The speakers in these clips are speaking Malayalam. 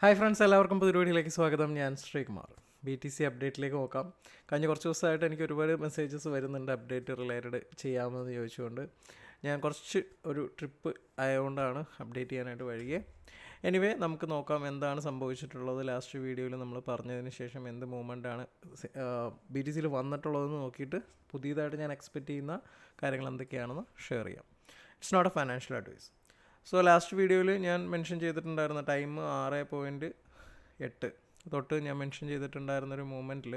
ഹായ് ഫ്രണ്ട്സ് എല്ലാവർക്കും പുതിയ സ്വാഗതം. ഞാൻ ശ്രീകുമാർ. ബി ടി സി അപ്ഡേറ്റിലേക്ക് നോക്കാം. കഴിഞ്ഞ കുറച്ച് ദിവസമായിട്ട് എനിക്ക് ഒരുപാട് മെസ്സേജസ് വരുന്നുണ്ട് അപ്ഡേറ്റ് റിലേറ്റഡ് ചെയ്യാമെന്ന് ചോദിച്ചുകൊണ്ട്. ഞാൻ കുറച്ച് ഒരു ട്രിപ്പ് ആയതുകൊണ്ടാണ് അപ്ഡേറ്റ് ചെയ്യാനായിട്ട് വഴികെ എനിവേ നമുക്ക് നോക്കാം എന്താണ് സംഭവിച്ചിട്ടുള്ളത്. ലാസ്റ്റ് വീഡിയോയിൽ നമ്മൾ പറഞ്ഞതിന് ശേഷം എന്ത് മൂവ്മെന്റ് ആണ് ബി ടി സിയിൽ വന്നിട്ടുള്ളതെന്ന് നോക്കിയിട്ട് പുതിയതായിട്ട് ഞാൻ എക്സ്പെക്റ്റ് ചെയ്യുന്ന കാര്യങ്ങൾ എന്തൊക്കെയാണെന്ന് ഷെയർ ചെയ്യാം. It's not a financial advice so last വീഡിയോയിൽ ഞാൻ മെൻഷൻ ചെയ്തിട്ടുണ്ടായിരുന്ന ടൈം ആറ് പോയിന്റ് എട്ട്. തൊട്ട് ഞാൻ മെൻഷൻ ചെയ്തിട്ടുണ്ടായിരുന്ന ഒരു മൂമെന്റിൽ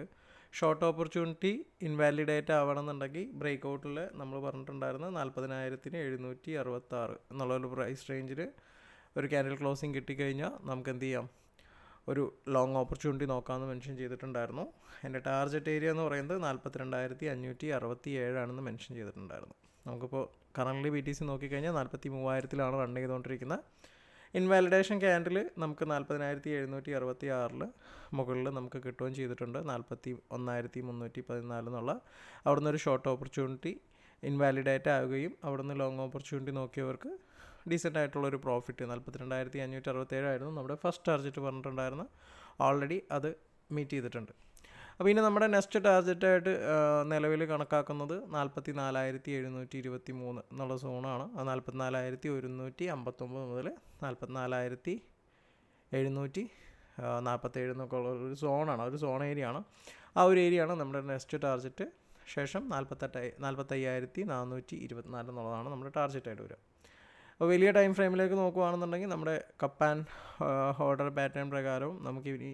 ഷോർട്ട് ഓപ്പർച്യൂണിറ്റി ഇൻവാലിഡേറ്റ് ആവണമെന്നുണ്ടെങ്കിൽ ബ്രേക്ക് ഔട്ടിൽ നമ്മൾ പറഞ്ഞിട്ടുണ്ടായിരുന്ന നാൽപ്പതിനായിരത്തിന് എഴുന്നൂറ്റി അറുപത്താറ് എന്നുള്ളൊരു പ്രൈസ് റേഞ്ചിൽ ഒരു ക്യാൻഡിൽ ക്ലോസിങ് കിട്ടിക്കഴിഞ്ഞാൽ നമുക്ക് എന്ത് ചെയ്യാം? ഒരു ലോങ് ഓപ്പർച്യൂണിറ്റി നോക്കാമെന്ന് മെൻഷൻ ചെയ്തിട്ടുണ്ടായിരുന്നു. എന്റെ ടാർജറ്റ് ഏരിയ എന്ന് പറയുന്നത് നാൽപ്പത്തിരണ്ടായിരത്തി അഞ്ഞൂറ്റി അറുപത്തി ഏഴാണെന്ന് മെൻഷൻ ചെയ്തിട്ടുണ്ടായിരുന്നു. നമുക്കിപ്പോൾ കറന്റ് ബി ടി സി നോക്കിക്കഴിഞ്ഞാൽ നാൽപ്പത്തി മൂവായിരത്തിലാണ് റൺ ചെയ്തുകൊണ്ടിരിക്കുന്നത് ഇൻവാലിഡേഷൻ ക്യാൻഡിൽ നമുക്ക് നാൽപ്പതിനായിരത്തി എഴുന്നൂറ്റി അറുപത്തി ആറിൽ മുകളിൽ നമുക്ക് കിട്ടുകയും ചെയ്തിട്ടുണ്ട്. നാൽപ്പത്തി ഒന്നായിരത്തി മുന്നൂറ്റി പതിനാല് എന്നുള്ള. അവിടുന്ന് ഒരു ഷോർട്ട് ഓപ്പർച്യൂണിറ്റി ഇൻവാലിഡേറ്റ് ആവുകയും അവിടുന്ന് ലോങ് ഓപ്പർച്യൂണിറ്റി നോക്കിയവർക്ക് ഡീസെന്റ് ആയിട്ടുള്ള ഒരു പ്രോഫിറ്റ് നാൽപ്പത്തിരണ്ടായിരത്തി അഞ്ഞൂറ്റി അറുപത്തേഴായിരുന്നു നമ്മുടെ ഫസ്റ്റ് ടാർജറ്റ് പറഞ്ഞിട്ടുണ്ടായിരുന്നു ഓൾറെഡി അത് മീറ്റ് ചെയ്തിട്ടുണ്ട്. അപ്പോൾ ഇനി നമ്മുടെ നെക്സ്റ്റ് ടാർജറ്റായിട്ട് നിലവിൽ കണക്കാക്കുന്നത് നാൽപ്പത്തി നാലായിരത്തി എഴുന്നൂറ്റി ഇരുപത്തി മൂന്ന് എന്നുള്ള സോണാണ്. ആ നാൽപ്പത്തിനാലായിരത്തി ഒരുന്നൂറ്റി അമ്പത്തൊമ്പത് മുതൽ നാൽപ്പത്തിനാലായിരത്തി എഴുന്നൂറ്റി നാൽപ്പത്തേഴ് എന്നൊക്കെ ഉള്ള ഒരു സോണാണ്. ഒരു സോൺ ഏരിയ ആണ് ആ ഒരു ഏരിയ ആണ് നമ്മുടെ നെക്സ്റ്റ് ടാർജറ്റ് ശേഷം നാൽപ്പത്തെട്ട് നാൽപ്പത്തയ്യായിരത്തി നാനൂറ്റി ഇരുപത്തിനാല് എന്നുള്ളതാണ് നമ്മുടെ ടാർജറ്റായിട്ട് വരിക. അപ്പോൾ വലിയ ടൈം ഫ്രെയിമിലേക്ക് നോക്കുകയാണെന്നുണ്ടെങ്കിൽ നമ്മുടെ കപ്പ് ആൻഡ് ഓർഡർ പാറ്റേൺ പ്രകാരവും നമുക്ക് ഇനി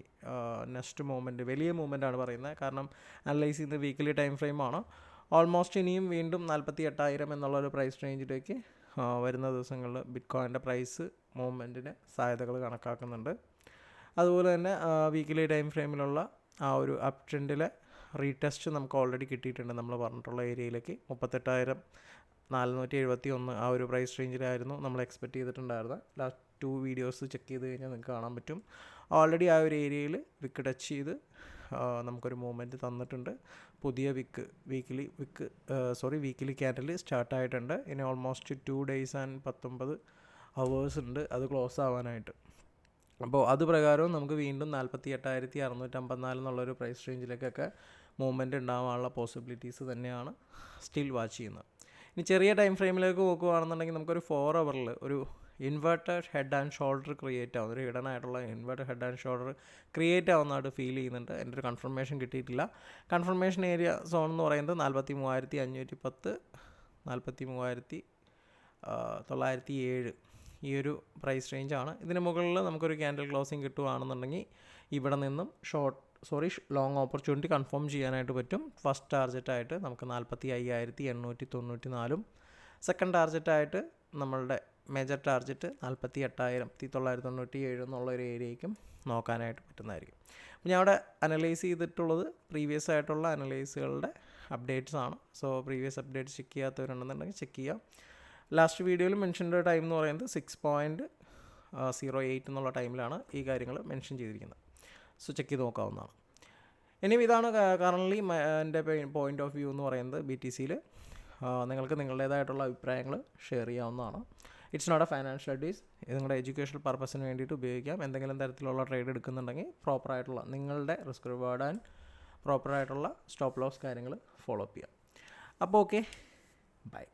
നെക്സ്റ്റ് മൂവ്മെന്റ് വലിയ മൂവ്മെന്റ് ആണ് പറയുന്നത്. കാരണം അനലൈസ് ചെയ്യുന്ന വീക്കിലി ടൈം ഫ്രെയിമാണ് ഓൾമോസ്റ്റ് ഇനിയും വീണ്ടും നാൽപ്പത്തി എട്ടായിരം എന്നുള്ള ഒരു പ്രൈസ് റേഞ്ചിലേക്ക് വരുന്ന ദിവസങ്ങളിൽ ബിറ്റ് കോയിന്റെ പ്രൈസ് മൂവ്മെന്റിന് സാധ്യതകൾ കണക്കാക്കുന്നുണ്ട്. അതുപോലെ തന്നെ വീക്കിലി ടൈം ഫ്രെയിമിലുള്ള ആ ഒരു അപ് ട്രെൻഡിലെ റീടെസ്റ്റ് നമുക്ക് ഓൾറെഡി കിട്ടിയിട്ടുണ്ട്. നമ്മൾ പറഞ്ഞിട്ടുള്ള ഏരിയയിലേക്ക് മുപ്പത്തെട്ടായിരം നാനൂറ്റി എഴുപത്തി ഒന്ന് ആ ഒരു പ്രൈസ് റേഞ്ചിലായിരുന്നു നമ്മൾ എക്സ്പെക്റ്റ് ചെയ്തിട്ടുണ്ടായിരുന്നത്. ലാസ്റ്റ് ടു വീഡിയോസ് ചെക്ക് ചെയ്ത് കഴിഞ്ഞാൽ നിങ്ങൾക്ക് കാണാൻ പറ്റും. ഓൾറെഡി ആ ഒരു ഏരിയയിൽ വിക്ക് ടച്ച് ചെയ്ത് നമുക്കൊരു മൂവ്മെന്റ് തന്നിട്ടുണ്ട്. പുതിയ wick weekly wick sorry weekly candle സ്റ്റാർട്ടായിട്ടുണ്ട് ഇനി ഓൾമോസ്റ്റ് ടു ഡേയ്സ് ആൻഡ് പത്തൊമ്പത് അവേഴ്സ് ഉണ്ട് അത് ക്ലോസ് ആവാനായിട്ട്. അപ്പോൾ അത് പ്രകാരവും നമുക്ക് വീണ്ടും നാൽപ്പത്തി എട്ടായിരത്തി അറുന്നൂറ്റമ്പത്തിനാല് എന്നുള്ളൊരു പ്രൈസ് റേഞ്ചിലേക്കൊക്കെ മൂവ്മെന്റ് ഉണ്ടാവാനുള്ള പോസിബിലിറ്റീസ് തന്നെയാണ് സ്റ്റിൽ വാച്ച് ചെയ്യുന്നത്. ഇനി ചെറിയ ടൈം ഫ്രെയിമിലേക്ക് നോക്കുകയാണെന്നുണ്ടെങ്കിൽ നമുക്കൊരു ഫോർ അവറിൽ ഒരു inverted head and shoulder create ആവുന്ന ഒരു ഹിഡൻ ആയിട്ടുള്ള inverted head and shoulder create ആവുന്നതായിട്ട് ഫീൽ ചെയ്യുന്നുണ്ട്. എന്റെ ഒരു കൺഫർമേഷൻ കിട്ടിയിട്ടില്ല. കൺഫർമേഷൻ ഏരിയ സോൺ എന്ന് പറയുന്നത് നാൽപ്പത്തി മൂവായിരത്തി അഞ്ഞൂറ്റി പത്ത് നാൽപ്പത്തി മൂവായിരത്തി തൊള്ളായിരത്തി ഏഴ് ഈ ഒരു പ്രൈസ് റേഞ്ചാണ് ഇതിന് മുകളിൽ നമുക്കൊരു ക്യാൻഡിൽ ക്ലോസിങ് കിട്ടുകയാണെന്നുണ്ടെങ്കിൽ ഇവിടെ നിന്നും short sorry long opportunity confirm ചെയ്യാനായിട്ട് പറ്റും. ഫസ്റ്റ് ടാർജറ്റായിട്ട് നമുക്ക് നാൽപ്പത്തി അയ്യായിരത്തി എണ്ണൂറ്റി തൊണ്ണൂറ്റി നാലും സെക്കൻഡ് ടാർജറ്റായിട്ട് നമ്മളുടെ മേജർ ടാർജറ്റ് നാൽപ്പത്തി എട്ടായിരത്തി തൊള്ളായിരത്തി തൊണ്ണൂറ്റി ഏഴ് എന്നുള്ള ഒരു ഏരിയയ്ക്കും നോക്കാനായിട്ട് പറ്റുന്നതായിരിക്കും. അപ്പോൾ ഞാൻ അവിടെ അനലൈസ് ചെയ്തിട്ടുള്ളത് പ്രീവിയസ് ആയിട്ടുള്ള അനലൈസുകളുടെ അപ്ഡേറ്റ്സ് ആണ്. സോ പ്രീവിയസ് അപ്ഡേറ്റ്സ് ചെക്ക് ചെയ്യാത്തവരുണ്ടെന്നുണ്ടെങ്കിൽ ചെക്ക് ചെയ്യാം. ലാസ്റ്റ് വീഡിയോയിൽ മെൻഷന്റെ ടൈം എന്ന് പറയുന്നത് സിക്സ് പോയിന്റ് സീറോ എയ്റ്റ് എന്നുള്ള ടൈമിലാണ് ഈ കാര്യങ്ങൾ മെൻഷൻ ചെയ്തിരിക്കുന്നത്. സോ ചെക്ക് ചെയ്ത് നോക്കാവുന്നതാണ്. ഇനിയും ഇതാണ് കറന്റ്ലി എന്റെ പോയിന്റ് ഓഫ് വ്യൂ എന്ന് പറയുന്നത് ബി ടി സിയിൽ നിങ്ങൾക്ക് നിങ്ങളുടേതായിട്ടുള്ള അഭിപ്രായങ്ങൾ ഷെയർ ചെയ്യാവുന്നതാണ്. It's not a financial advice നിങ്ങളുടെ എഡ്യൂക്കേഷണൽ പർപ്പസിന് വേണ്ടിയിട്ട് ഉപയോഗിക്കാം. എന്തെങ്കിലും തരത്തിലുള്ള ട്രേഡ് എടുക്കുന്നുണ്ടെങ്കിൽ പ്രോപ്പറായിട്ടുള്ള നിങ്ങളുടെ റിസ്ക് റിവാർഡ് ആൻഡ് പ്രോപ്പറായിട്ടുള്ള സ്റ്റോപ്പ് ലോസ് കാര്യങ്ങൾ ഫോളോ അപ്പ് ചെയ്യാം. അപ്പോൾ ഓക്കെ ബൈ